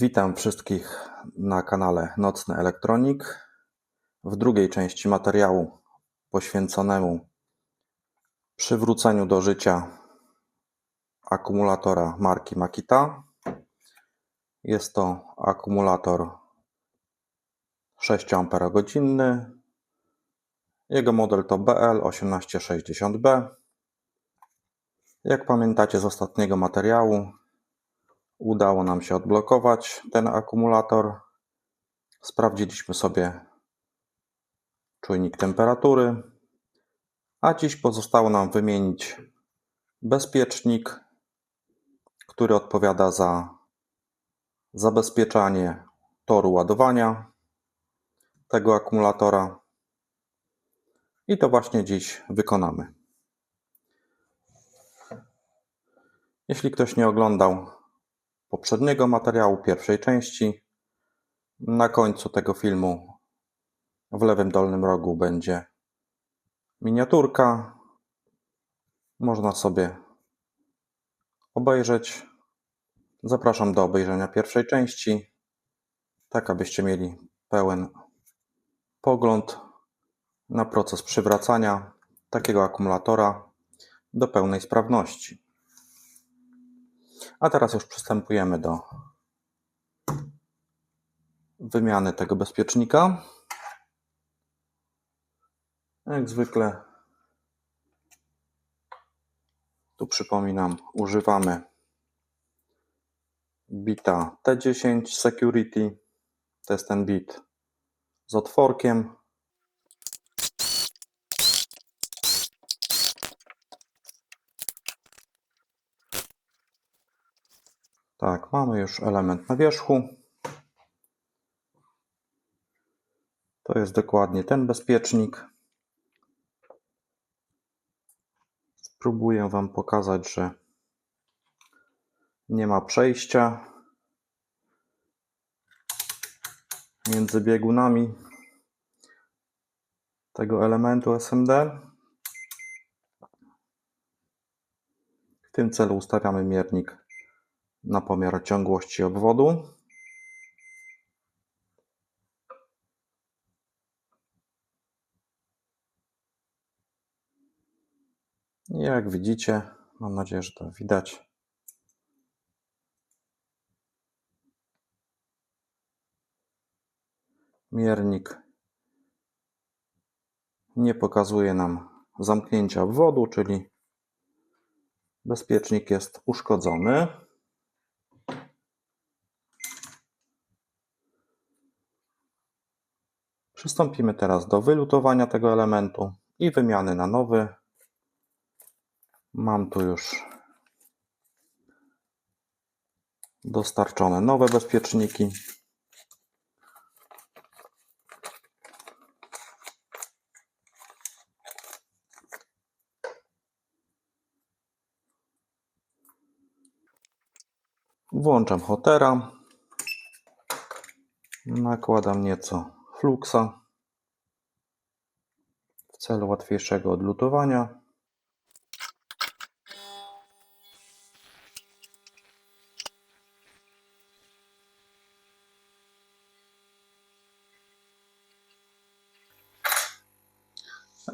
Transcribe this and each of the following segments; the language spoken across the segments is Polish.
Witam wszystkich na kanale Nocny Elektronik. W drugiej części materiału poświęconemu przywróceniu do życia akumulatora marki Makita. Jest to akumulator 6 Ah. Jego model to BL1860B. Jak pamiętacie z ostatniego materiału, udało nam się odblokować ten akumulator. Sprawdziliśmy sobie czujnik temperatury, a dziś pozostało nam wymienić bezpiecznik, który odpowiada za zabezpieczanie toru ładowania tego akumulatora. I to właśnie dziś wykonamy. Jeśli ktoś nie oglądał poprzedniego materiału, pierwszej części, na końcu tego filmu w lewym dolnym rogu będzie miniaturka. Można sobie obejrzeć. Zapraszam do obejrzenia pierwszej części, tak abyście mieli pełen pogląd na proces przywracania takiego akumulatora do pełnej sprawności. A teraz już przystępujemy do wymiany tego bezpiecznika. Jak zwykle, tu przypominam, używamy bita T10 Security. To jest ten bit z otworkiem. Tak, mamy już element na wierzchu. To jest dokładnie ten bezpiecznik. Spróbuję Wam pokazać, że nie ma przejścia między biegunami tego elementu SMD. W tym celu ustawiamy miernik na pomiar ciągłości obwodu. I Jak widzicie, mam nadzieję, że to widać. Miernik nie pokazuje nam zamknięcia obwodu, czyli bezpiecznik jest uszkodzony. Przystąpimy teraz do wylutowania tego elementu i wymiany na nowy. Mam tu już dostarczone nowe bezpieczniki. Włączam hotera. Nakładam nieco fluxa w celu łatwiejszego odlutowania.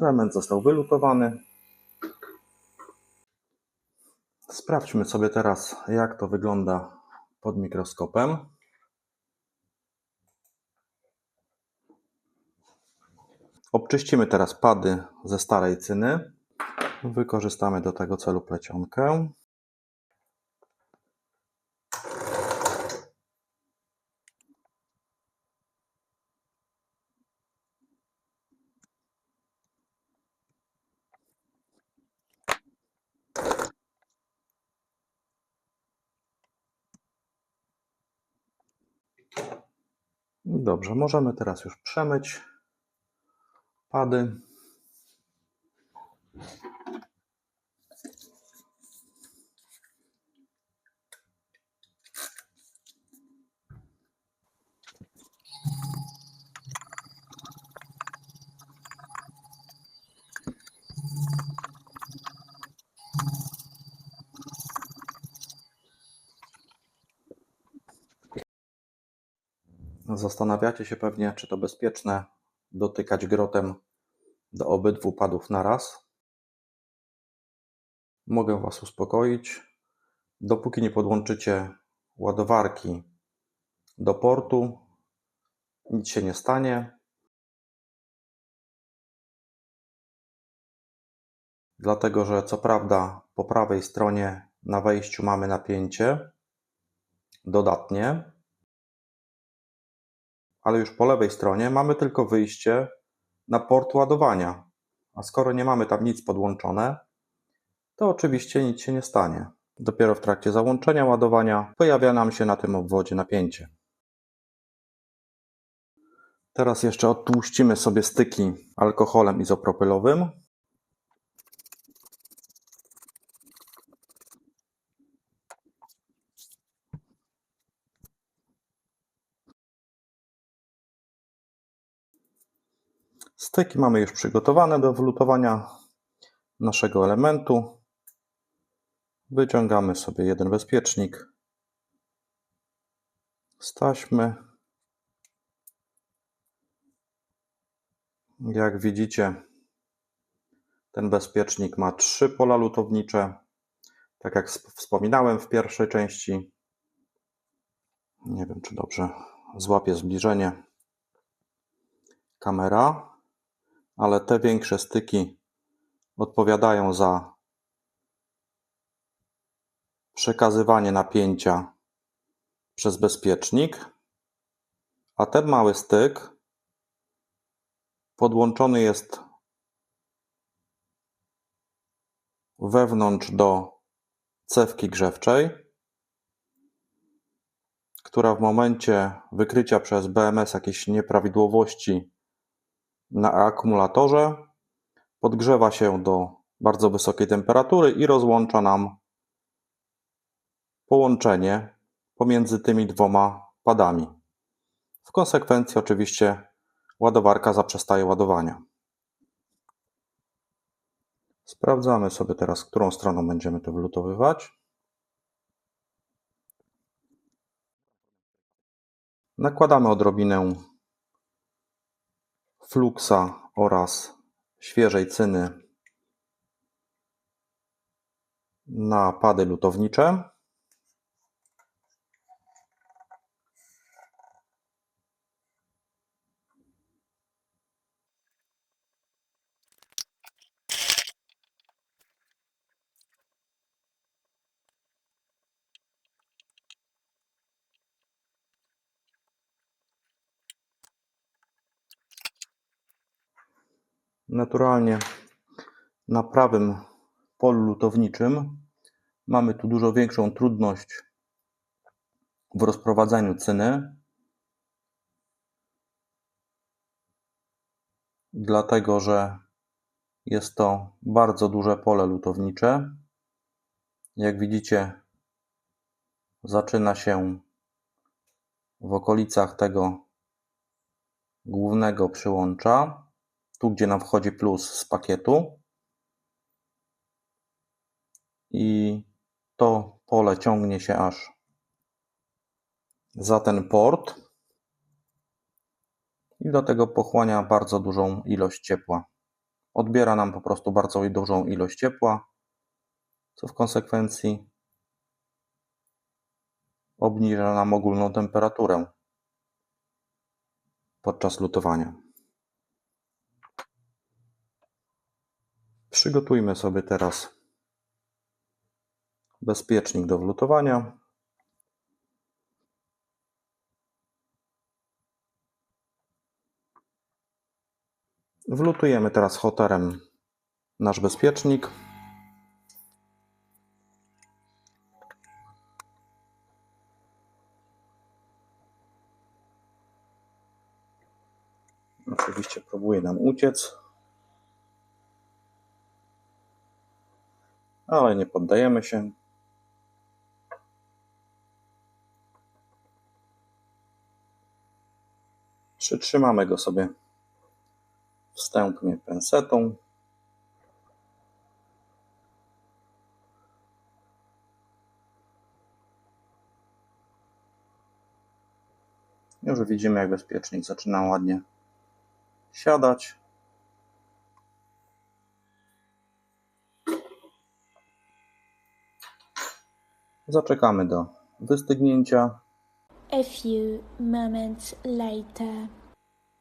Element został wylutowany. Sprawdźmy sobie teraz, jak to wygląda pod mikroskopem. Obczyścimy teraz pady ze starej cyny. Wykorzystamy do tego celu plecionkę. Dobrze, możemy teraz już przemyć wpady. Zastanawiacie się pewnie, czy to bezpieczne dotykać grotem do obydwu padów naraz. Mogę Was uspokoić. Dopóki nie podłączycie ładowarki do portu, nic się nie stanie. Dlatego, że co prawda po prawej stronie na wejściu mamy napięcie dodatnie, ale już po lewej stronie mamy tylko wyjście na port ładowania. A skoro nie mamy tam nic podłączone, to oczywiście nic się nie stanie. Dopiero w trakcie załączenia ładowania pojawia nam się na tym obwodzie napięcie. Teraz jeszcze odtłuścimy sobie styki alkoholem izopropylowym. Styki mamy już przygotowane do wlutowania naszego elementu. Wyciągamy sobie jeden bezpiecznik z taśmy. Jak widzicie, ten bezpiecznik ma trzy pola lutownicze. Tak jak wspominałem w pierwszej części. Nie wiem, czy dobrze złapie zbliżenie kamera, ale te większe styki odpowiadają za przekazywanie napięcia przez bezpiecznik, a ten mały styk podłączony jest wewnątrz do cewki grzewczej, która w momencie wykrycia przez BMS jakichś nieprawidłowości na akumulatorze podgrzewa się do bardzo wysokiej temperatury i rozłącza nam połączenie pomiędzy tymi dwoma padami. W konsekwencji oczywiście ładowarka zaprzestaje ładowania. Sprawdzamy sobie teraz, którą stroną będziemy to wlutowywać. Nakładamy odrobinę fluksa oraz świeżej cyny na pady lutownicze. Naturalnie na prawym polu lutowniczym. Mamy tu dużo większą trudność w rozprowadzaniu cyny, dlatego że jest to bardzo duże pole lutownicze. Jak widzicie, zaczyna się w okolicach tego głównego przyłącza tu gdzie nam wchodzi plus z pakietu. I to pole ciągnie się aż za ten port i do tego pochłania bardzo dużą ilość ciepła. Odbiera nam po prostu bardzo dużą ilość ciepła, co w konsekwencji obniża nam ogólną temperaturę podczas lutowania. Przygotujmy sobie teraz bezpiecznik do wlutowania. Wlutujemy teraz hoterem nasz bezpiecznik. Oczywiście próbuje nam uciec. Ale nie poddajemy się. Przytrzymamy go sobie wstępnie pensetą. Już widzimy, jak bezpiecznik zaczyna ładnie siadać. Zaczekamy do wystygnięcia. A few moments later.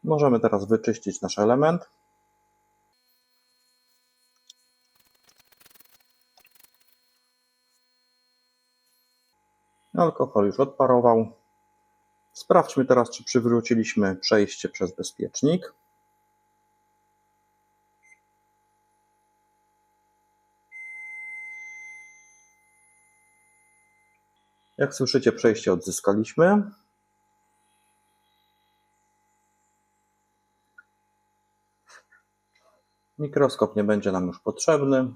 Możemy teraz wyczyścić nasz element. Alkohol już odparował. Sprawdźmy teraz, czy przywróciliśmy przejście przez bezpiecznik. Jak słyszycie, przejście odzyskaliśmy. Mikroskop nie będzie nam już potrzebny.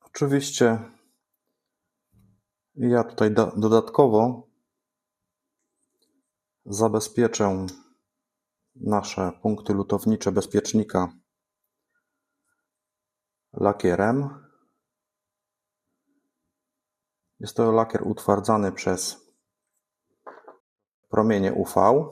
Oczywiście ja tutaj do, dodatkowo zabezpieczę nasze punkty lutownicze bezpiecznika lakierem. Jest to lakier utwardzany przez promienie UV.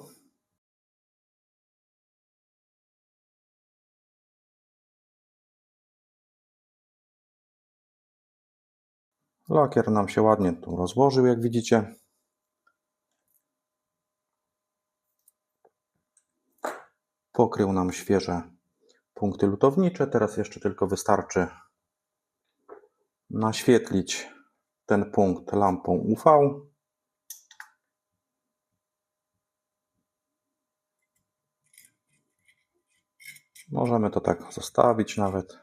Lakier nam się ładnie tu rozłożył, jak widzicie. Pokrył nam świeże punkty lutownicze. Teraz jeszcze tylko wystarczy naświetlić ten punkt lampą UV. Możemy to tak zostawić nawet.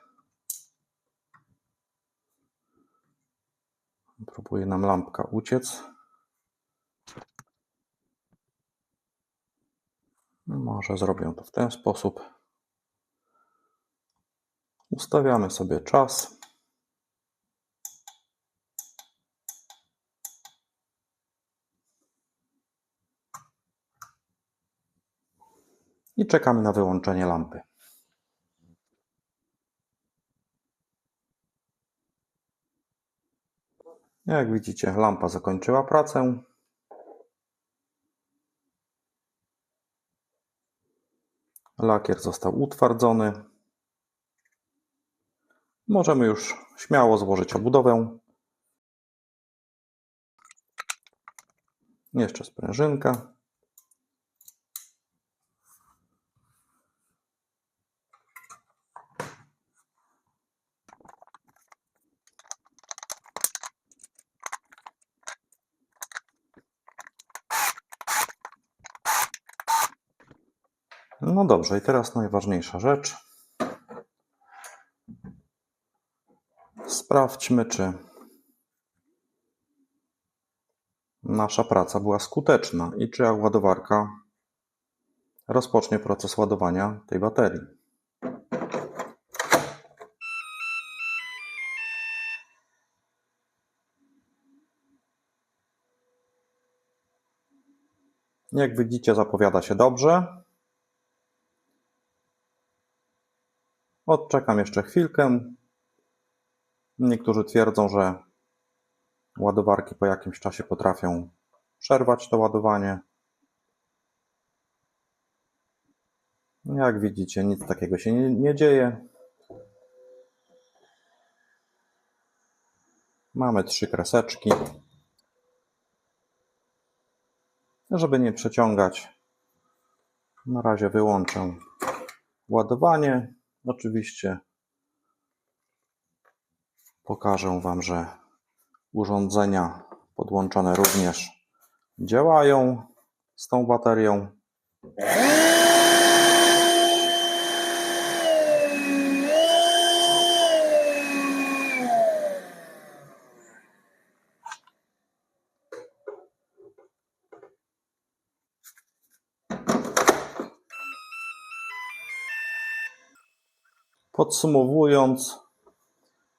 Próbuje nam lampka uciec. Może zrobię to w ten sposób. Ustawiamy sobie czas. I czekamy na wyłączenie lampy. Jak widzicie, lampa zakończyła pracę. Lakier został utwardzony. Możemy już śmiało złożyć obudowę. Jeszcze sprężynka. No dobrze, i teraz najważniejsza rzecz. Sprawdźmy, czy nasza praca była skuteczna i czy ładowarka rozpocznie proces ładowania tej baterii. Jak widzicie, zapowiada się dobrze. Odczekam jeszcze chwilkę. Niektórzy twierdzą, że ładowarki po jakimś czasie potrafią przerwać to ładowanie. Jak widzicie, nic takiego się nie, nie dzieje. Mamy trzy kreseczki. Żeby nie przeciągać, na razie wyłączę ładowanie. Oczywiście pokażę Wam, że urządzenia podłączone również działają z tą baterią. Podsumowując,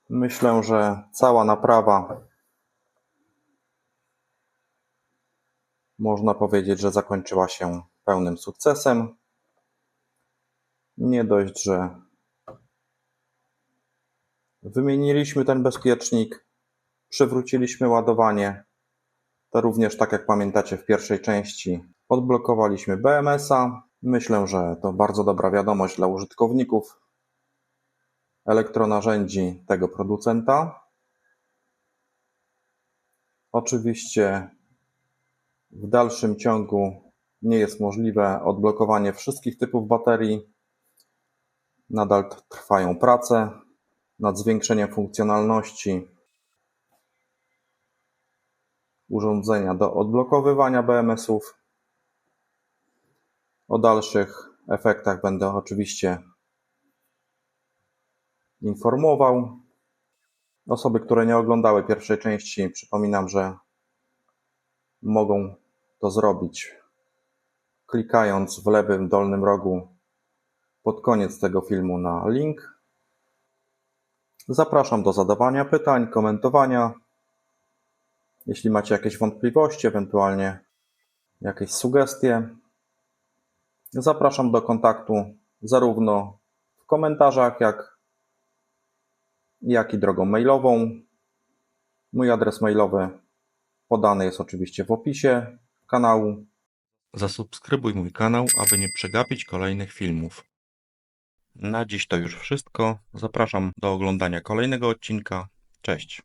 myślę, że cała naprawa można powiedzieć, że zakończyła się pełnym sukcesem. Nie dość, że Wymieniliśmy ten bezpiecznik, przywróciliśmy ładowanie. To również, tak jak pamiętacie w pierwszej części, odblokowaliśmy BMS-a. Myślę, że to bardzo dobra wiadomość dla użytkowników elektronarzędzi tego producenta. Oczywiście w dalszym ciągu nie jest możliwe odblokowanie wszystkich typów baterii. Nadal trwają prace nad zwiększeniem funkcjonalności urządzenia do odblokowywania BMS-ów. O dalszych efektach będę oczywiście informował. Osoby, które nie oglądały pierwszej części, przypominam, że mogą to zrobić klikając w lewym dolnym rogu pod koniec tego filmu na link. Zapraszam do zadawania pytań, komentowania. Jeśli macie jakieś wątpliwości, ewentualnie jakieś sugestie, zapraszam do kontaktu zarówno w komentarzach, jak, jak i drogą mailową. Mój adres mailowy podany jest oczywiście w opisie kanału. Zasubskrybuj mój kanał, aby nie przegapić kolejnych filmów. Na dziś to już wszystko. Zapraszam do oglądania kolejnego odcinka. Cześć.